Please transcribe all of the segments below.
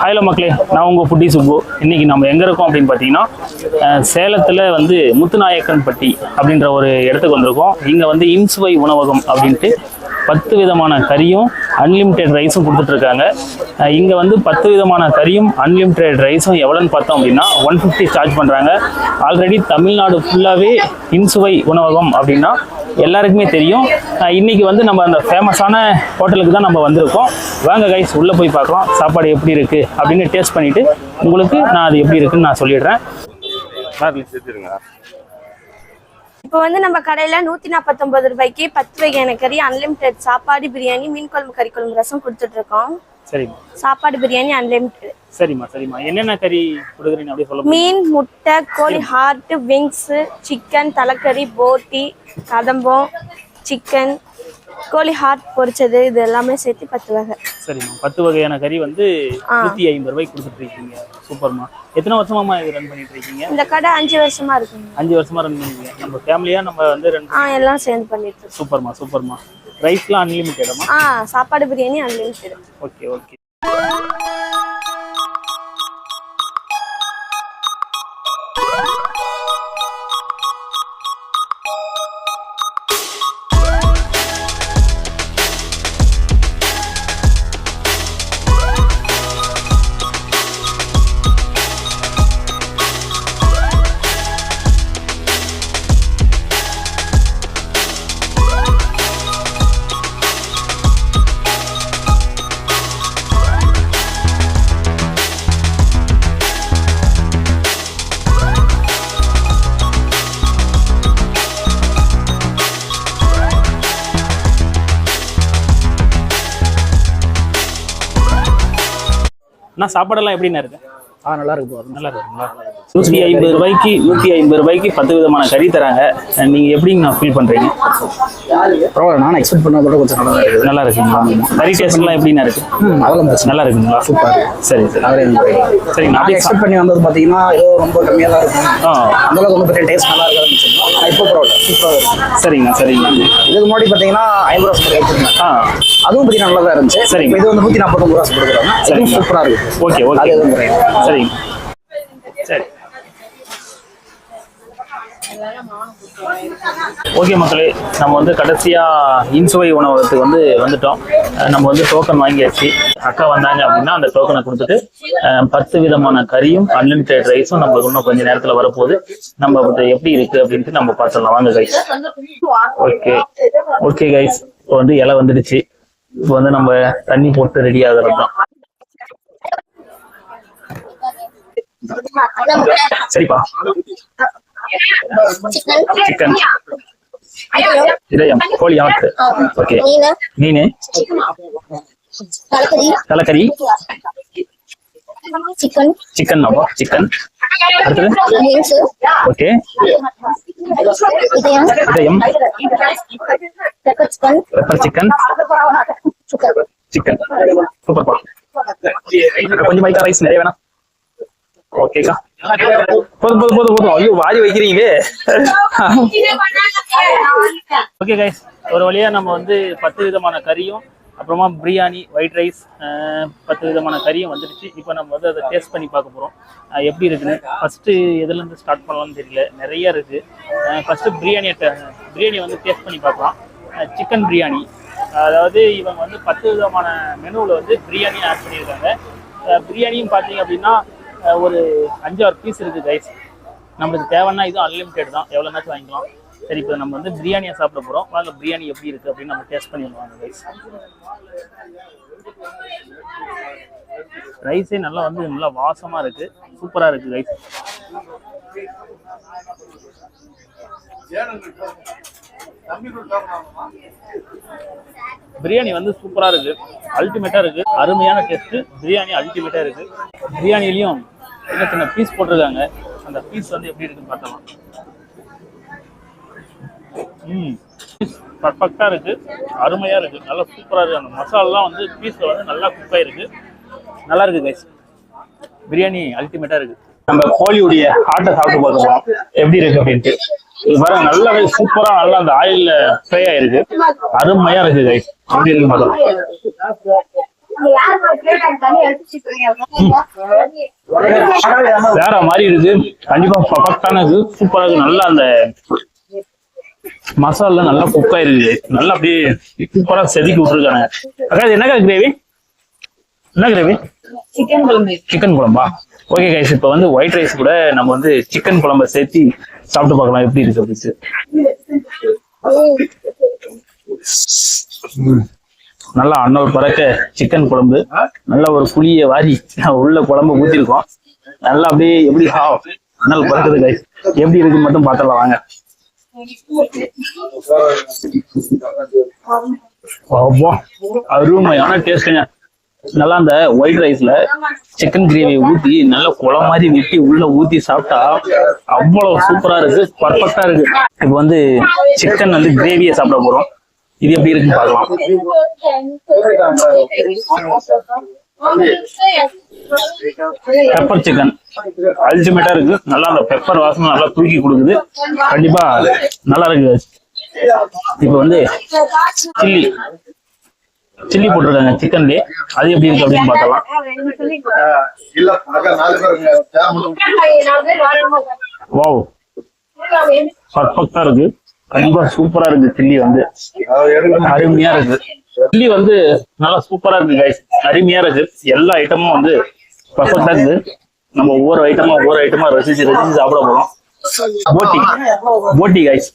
Hello மக்களே நான் உங்கள் புட்டி சுப்பு இன்னைக்கு நம்ம எங்கே இருக்கோம் அப்படின்னு பார்த்தீங்கன்னா சேலத்தில் வந்து முத்துநாயக்கன்பட்டி அப்படின்ற ஒரு இடத்துக்கு வந்திருக்கோம். இங்கே வந்து இன்சுவை உணவகம் அப்படின்ட்டு பத்து விதமான கறியும் அன்லிமிட்டெட் ரைஸும் கொடுத்துட்ருக்காங்க. இங்கே வந்து பத்து விதமான கறியும் அன்லிமிட்டெட் ரைஸும் எவ்வளோன்னு பார்த்தோம் அப்படின்னா ஒன் ஃபிஃப்டி சார்ஜ் பண்ணுறாங்க ஆல்ரெடி தமிழ்நாடு ஃபுல்லாகவே இன்சுவை உணவகம் அப்படின்னா எல்லாருக்குமே தெரியும். இன்னைக்கு வந்து நம்ம அந்த ஃபேமஸான ஹோட்டலுக்கு தான் நம்ம வந்திருக்கோம். வாங்க கைஸ் உள்ளே போய் பார்க்கலாம். சாப்பாடு எப்படி இருக்குது அப்படின்னு டேஸ்ட் பண்ணிவிட்டு உங்களுக்கு நான் அது எப்படி இருக்குன்னு நான் சொல்லிடுறேன். இப்போ வந்து நம்ம கடையில நூத்தி நாற்பத்தொன்பது ரூபாய்க்கு பத்து வகையான கறி அன்லிமிட்டெட் சாப்பாடு பிரியாணி மீன் குழம்பு கறி குழம்பு ரசம் கொடுத்துட்டு இருக்கோம். சரிம்மா. சாப்பாடு பிரியாணி அன்லிமிட்டெட் சரிம்மா சரிம்மா. என்னென்ன கறி கொடுக்குறீங்க? அப்படியே சொல்ல? மீன் முட்டை கோழி ஹார்ட் விங்ஸ் சிக்கன் தலைக்கறி போட்டி கதம்பம் சிக்கன் கோழி ஹார்ட் பொரிச்சது இது எல்லாமே சேர்த்து பத்து வகை. சரிம்மா பத்து வகையான கறி வந்து. நூற்றி ஐம்பது ரூபாய்க்கு கொடுத்துட்டு இருக்கீங்க சூப்பர்மா எத்தனை வருஷமாம்மா இது ரன் பண்ணிட்டு இருக்கீங்க இந்த கடை அஞ்சு வருஷமா இருக்குங்க அஞ்சு வருஷமா ரன் பண்ணிருக்கீங்க. நம்ம ஃபேமிலியாக நம்ம வந்து ஆ எல்லாம் சேர்ந்து பண்ணிட்டு இருக்கோம் சூப்பர்மா சூப்பர்மா ரைஸ்லாம் அன்லிமிட்டடமா ஆ சாப்பாடு பிரியாணி அன்லிமிட்டெட் ஓகே ஓகே அண்ணா சாப்பாடெல்லாம் எப்படிண்ணா இருக்கு? ஆ நல்லா இருக்கு bro. நல்லா இருக்குங்களா? நூற்றி ஐம்பது ரூபாய்க்கு நூற்றி ஐம்பது ரூபாய்க்கு பத்து விதமான கறி தராங்க. நீங்கள் எப்படிங்க நான் ஃபீல் பண்ணுறீங்க பரவாயில்ல நான் எக்ஸ்பெக்ட் பண்ணதோட கொஞ்சம் நல்லா இருக்குது நல்லா இருக்குங்களா? கறி டேஸ்ட்லாம் எப்படிண்ணா இருக்கு? அதெல்லாம் பிரச்சனை நல்லா இருக்குங்களா? சூப்பர் சரி சரி. அவரே சரிங்க நான் எக்ஸ்பெக்ட் பண்ணி வந்தது பார்த்தீங்கன்னா ஏதோ ரொம்ப கம்மியாக தான் இருக்கும். ஆ. அந்த அளவுக்கு ஒன்றும் பெரிய டேஸ்ட் நல்லா இருக்காது ஆனால் இப்போ பரவாயில்ல. சூப்பராக இருக்கு. சரிங்க சரிங்க இதுக்கு முன்னாடி பார்த்தீங்கன்னா ஐம்பது ரூபா ஆ. அதுவும் பார்த்தீங்கன்னா நல்லா தான் இருந்துச்சு. சரிங்க. இப்போ இது வந்து நூற்றி நாற்பத்தொம்பது ரூபா கொடுக்குறாங்க. சரிங்க. சூப்பராக இருக்கு. Okay okay. சரிங்க சரி. ஓகே மக்களே நம்ம வந்து கடைசியாக இன்சுவை உணவகத்துக்கு வந்து வந்துட்டோம். நம்ம வந்து டோக்கன் வாங்கியாச்சு. அக்கா வந்தாங்க அப்படின்னா அந்த டோக்கனை கொடுத்துட்டு பத்து விதமான கறியும் அன்லிமிட்டெட் ரைஸும் நம்மளுக்கு இன்னும் கொஞ்சம் நேரத்தில் வரப்போகுது. நம்ம எப்படி இருக்கு அப்படின்ட்டு நம்ம பார்த்துடலாம். வாங்க கைஸ் ஓகே ஓகே கைஸ் இப்போ வந்து இலை வந்துடுச்சு. இப்போ வந்து நம்ம தண்ணி போட்டு ரெடி ஆகிறது தான் சரிப்பா. சிக்கன் இதயம் கோழி ஆட்டு. ஓகே மீன். தலைக்கறி. சிக்கன் சிக்கன் அப்பா சிக்கன் அடுத்தது ஓகே இதயம் இதயம் pepper chicken pepper chicken chicken சூப்பர்ப்பா கொஞ்சம் மைக்கா ரைஸ் நிறைய வேணாம் ஓகேக்கா போதும் போதும் போதும் போதும் ஐயோ வாரி வைக்கிறீங்களே ஓகே கைஸ் ஒரு வழியா நம்ம வந்து பத்து விதமான கறியும் அப்புறமா பிரியாணி ஒயிட் ரைஸ் பத்து விதமான கறியும் வந்துடுச்சு இப்போ நம்ம வந்து அதை டேஸ்ட் பண்ணி பார்க்க போகிறோம் எப்படி இருக்குன்னு. ஃபஸ்ட்டு எதுலேருந்து ஸ்டார்ட் பண்ணலாம்னு தெரியல. நிறைய இருக்குது ஃபஸ்ட்டு பிரியாணி பிரியாணி வந்து டேஸ்ட் பண்ணி பார்க்கலாம். சிக்கன் பிரியாணி. அதாவது இவங்க வந்து பத்து விதமான மெனுவில் வந்து பிரியாணி ஆட் பண்ணியிருக்காங்க. பிரியாணியும் பார்த்தீங்க அப்படின்னா ஒரு அஞ்சாறு பீஸ் இருக்குது கைஸ் நம்மளுக்கு தேவைன்னா இதுவும் அன்லிமிட்டெட் தான். எவ்வளோனாச்சும் வாங்கிக்கலாம். சரி இப்போ நம்ம வந்து பிரியாணியை சாப்பிட போகிறோம் வாங்க பிரியாணி எப்படி இருக்குது அப்படின்னு நம்ம டேஸ்ட் பண்ணி வாங்க ரைஸ் ரைஸே நல்லா வந்து நல்லா வாசமாக இருக்குது சூப்பராக இருக்குது ரைஸ் பிரியாணி வந்து சூப்பராக இருக்கு. அல்டிமேட்டாக இருக்கு. அருமையான டேஸ்ட் பிரியாணி அல்டிமேட்டாக இருக்கு. பிரியாணிலையும் சின்ன சின்ன பீஸ் போட்டிருக்காங்க. அந்த பீஸ் வந்து எப்படி இருக்குன்னு பார்த்தலாம் ம். பர்ஃபெக்டாக இருக்கு. அருமையாக இருக்கு. நல்லா சூப்பராக இருக்கு. அந்த மசாலாலாம் வந்து பீஸில் வந்து நல்லா குக் ஆயிருக்கு. நல்லா இருக்குது கைஸ் பிரியாணி அல்டிமேட்டாக இருக்கு. நம்ம கோழியுடைய ஆட்டை சாப்பிட்டு பார்த்துக்கலாம் எப்படி இருக்கு அப்படின்ட்டு. இது பாருங்க நல்லா சூப்பரா நல்லா அந்த ஆயில்ல ஃப்ரை ஆயிருக்கு. அருமையா இருக்கு கைஸ் எப்படி இருக்கு மாதிரி வேற மாதிரி இருக்கு. கண்டிப்பா பர்ஃபெக்டான இது. சூப்பரா இருக்கு. நல்லா அந்த மசாலா நல்லா குக் ஆயிருக்கு நல்லா அப்படியே சூப்பரா செதுக்கி விட்டுருக்காங்க அக்கா இது என்னக்கா கிரேவி என்ன கிரேவி சிக்கன் குழம்பு. சிக்கன் குழம்பா? ஓகே கைஸ் இப்போ வந்து ஒயிட் ரைஸ் கூட நம்ம வந்து சிக்கன் குழம்ப சேர்த்து சாப்பிட்டு பார்க்கலாம். எப்படி இருக்கு அப்படின்னு. நல்லா அன்னொரு பறக்க சிக்கன் குழம்பு. நல்ல ஒரு புளிய வாரி உள்ள குழம்பு ஊத்திருக்கோம். நல்லா அப்படியே எப்படி ஹா அண்ணல் பறக்குது கைஸ் எப்படி இருக்குன்னு மட்டும் பார்த்துடலாம் வாங்க. அருமையான டேஸ்ட்டுங்க நல்லா அந்த ஒயிட் ரைஸ்ல சிக்கன் கிரேவி ஊத்தி நல்லா குளம் மாதிரி வெட்டி உள்ள ஊத்தி சாப்பிட்டா அவ்வளவு சூப்பரா இருக்கு பர்ஃபெக்டா இருக்கு. இப்போ வந்து சிக்கன் வந்து கிரேவியை சாப்பிட போறோம். இது எப்படி இருக்குன்னு பார்க்கலாம். பெப்பர் சிக்கன் அல்டிமேட்டா இருக்கு நல்லா அந்த பெப்பர் வாசனை நல்லா தூக்கி கொடுக்குது. கண்டிப்பா நல்லா இருக்கு இப்போ வந்து சில்லி. சில்லி போட்டிருக்காங்க சிக்கன்லயே. அது எப்படி இருக்கு அப்படின்னு பார்த்தலாம் வாவ் பர்ஃபெக்டா இருக்கு. கண்டிப்பா சூப்பரா இருக்கு சில்லி வந்து. அருமையா இருக்கு. சில்லி வந்து நல்லா சூப்பரா இருக்கு கைஸ் அருமையா இருக்கு. எல்லா ஐட்டமும் வந்து பர்ஃபெக்டா இருக்கு நம்ம ஒவ்வொரு ஐட்டமா ஒவ்வொரு ஐட்டமா ரசிச்சு ரசிச்சு சாப்பிட போறோம். போட்டி. போட்டி கைஸ்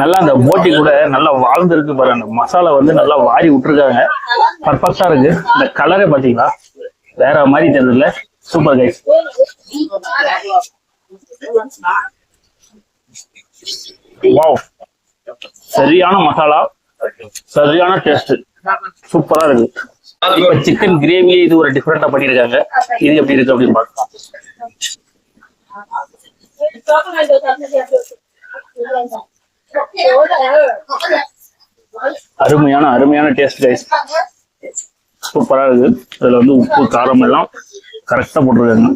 நல்லா அந்த போட்டி கூட நல்லா வாழ்ந்துருக்கு பாரு. அந்த மசாலா வந்து நல்லா வாரி விட்டுருக்காங்க. பர்ஃபெக்டா இருக்கு. இந்த கலரே பாத்தீங்களா? வேற மாதிரி தெரியல. சூப்பர் கைஸ் வாவ் சரியான மசாலா. சரியான டேஸ்ட் சூப்பரா இருக்கு. இப்ப சிக்கன் கிரேவியே இது ஒரு டிஃபரெண்டா பண்ணிருக்காங்க. இது எப்படி இருக்கு அப்படின்னு பார்க்கலாம். அருமையான அருமையான டேஸ்ட் கைஸ் சூப்பரா இருக்கு. இதுல வந்து உப்பு காரம் எல்லாம் கரெக்டா போட்டிருக்காங்க.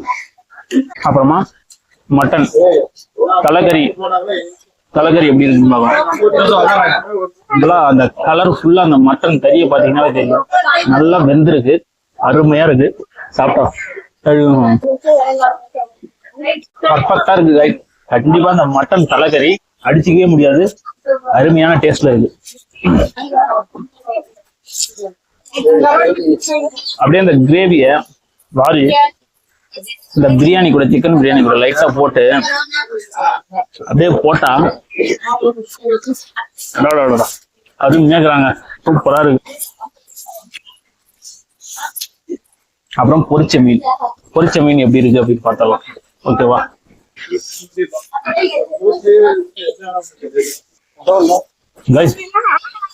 அப்புறமா மட்டன் தலைக்கறி தலைக்கறி எப்படி இருக்குன்னு அந்த கலர் ஃபுல்லா அந்த மட்டன் கறியை பாத்தீங்கன்னா தெரியும். நல்லா வெந்திருக்கு. அருமையா இருக்கு. சாப்பிட்டா பர்ஃபெக்டா இருக்கு கை கண்டிப்பா அந்த மட்டன் தலைக்கறி அடிச்சுக்கவே முடியாது. அருமையான டேஸ்ட்ல இருக்கு. அப்படியே அந்த கிரேவிய வாரி இந்த பிரியாணி கூட சிக்கன் பிரியாணி கூட லைட்டா போட்டு அப்படியே போட்டா அடடா, அடடா. சூப்பரா இருக்கு. அப்புறம் பொரிச்ச மீன். பொரிச்ச மீன் எப்படி இருக்கு அப்படின்னு பார்த்தலாம் ஓகேவா?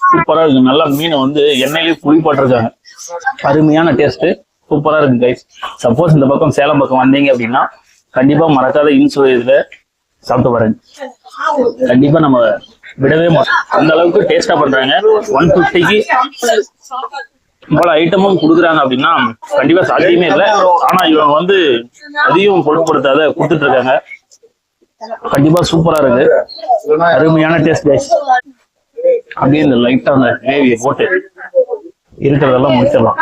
சூப்பரா இருக்கு. நல்லா மீனை வந்து எண்ணெயிலேயே புளி போட்டிருக்காங்க அருமையான டேஸ்ட் சூப்பரா இருக்கு கைஸ் சப்போஸ் இந்த பக்கம் சேலம் பக்கம் வந்தீங்க அப்படின்னா கண்டிப்பா மறக்காத இன்சு இதுல சாப்பிட்டு பாருங்க. கண்டிப்பா நம்ம விடவே மாட்டோம். அந்த அளவுக்கு டேஸ்டா பண்றாங்க. ஒன் பிப்டிக்கு பல ஐட்டமும் கொடுக்குறாங்க அப்படின்னா கண்டிப்பா சாத்தியமே இல்லை. ஆனா இவங்க வந்து அதையும் பொருட்படுத்தாத கொடுத்துட்டு இருக்காங்க. கண்டிப்பா சூப்பரா இருக்கு. அருமையான டேஸ்ட் கைஸ் அப்படியே இந்த லைட்டா அந்த கிரேவியை போட்டு இருக்கிறதெல்லாம் முடிச்சிடலாம்.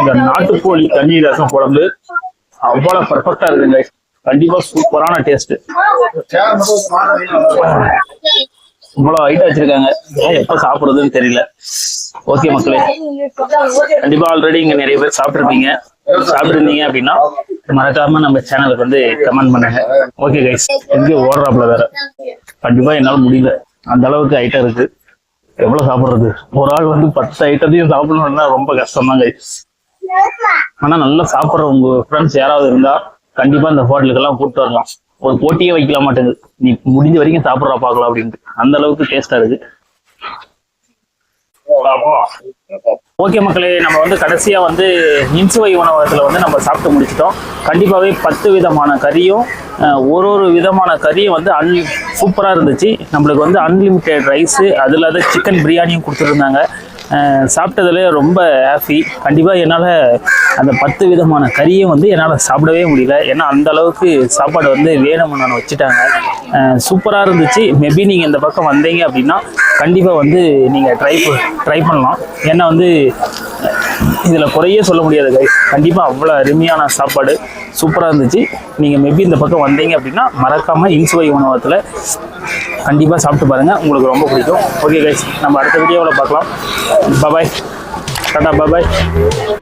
இந்த நாட்டுக்கோழி தண்ணி ரசம் குழம்பு அவ்வளவு பர்ஃபெக்டா இருக்கு கண்டிப்பா சூப்பரான டேஸ்ட் இவ்வளவு ஐட்டம் வச்சிருக்காங்க. ஏன் எப்ப சாப்பிடுறதுன்னு தெரியல. ஓகே மக்களே. கண்டிப்பா ஆல்ரெடி இங்க நிறைய பேர் சாப்பிட்டுருப்பீங்க. சாப்பிட்டுருந்தீங்க அப்படின்னா மறக்காம நம்ம சேனலுக்கு வந்து கமெண்ட் பண்ணுங்க. ஓகே கைஸ் எங்கே ஓடுறாப்புல வேற. கண்டிப்பா என்னால முடியல. அந்த அளவுக்கு ஹைட்டா இருக்கு. எவ்வளவு சாப்பிடுறது? ஒரு ஆள் வந்து பத்து ஐட்டத்தையும் சாப்பிடணும்னா ரொம்ப கஷ்டம் தான் கைஸ் ஆனா நல்லா சாப்பிடுற உங்க ஃப்ரெண்ட்ஸ் யாராவது இருந்தா கண்டிப்பா இந்த ஹோட்டலுக்கெல்லாம் கூப்பிட்டு வரலாம். ஒரு போட்டியே வைக்கலாம் மாட்டேங்குது. நீ முடிஞ்ச வரைக்கும் சாப்பிடுறா பார்க்கலாம் அப்படின்ட்டு. அந்த அளவுக்கு டேஸ்டா இருக்கு. ஓகே மக்களே நம்ம வந்து கடைசியா வந்து இன்சுவை உணவகத்துல வந்து நம்ம சாப்பிட்டு முடிச்சிட்டோம். கண்டிப்பாவே பத்து விதமான கறியும் ஒரு ஒரு விதமான கறியும் வந்து அன் சூப்பரா இருந்துச்சு. நம்மளுக்கு வந்து அன்லிமிட்டெட் ரைஸ் அது இல்லாத சிக்கன் பிரியாணியும் கொடுத்துருந்தாங்க. சாப்பிட்டதுல ரொம்ப ஹாப்பி கண்டிப்பாக என்னால் அந்த பத்து விதமான கறியை வந்து என்னால் சாப்பிடவே முடியல. ஏன்னா அந்த அளவுக்கு சாப்பாடு வந்து வேணும்னு நான் வச்சுட்டாங்க. சூப்பராக இருந்துச்சு. மேபி நீங்கள் இந்த பக்கம் வந்தீங்க அப்படின்னா கண்டிப்பாக வந்து நீங்கள் ட்ரை ட்ரை பண்ணலாம். ஏன்னா வந்து இதில் குறையே சொல்ல முடியாது கைஸ் கண்டிப்பாக அவ்வளோ அருமையான சாப்பாடு. சூப்பராக இருந்துச்சு. நீங்கள் மேபி இந்த பக்கம் வந்தீங்க அப்படின்னா மறக்காமல் இன்சுவை உணவகத்தில் கண்டிப்பாக சாப்பிட்டு பாருங்கள் உங்களுக்கு ரொம்ப பிடிக்கும். ஓகே கைஸ் நம்ம அடுத்த வீடியோவில் பார்க்கலாம். Bye bye Tata bye bye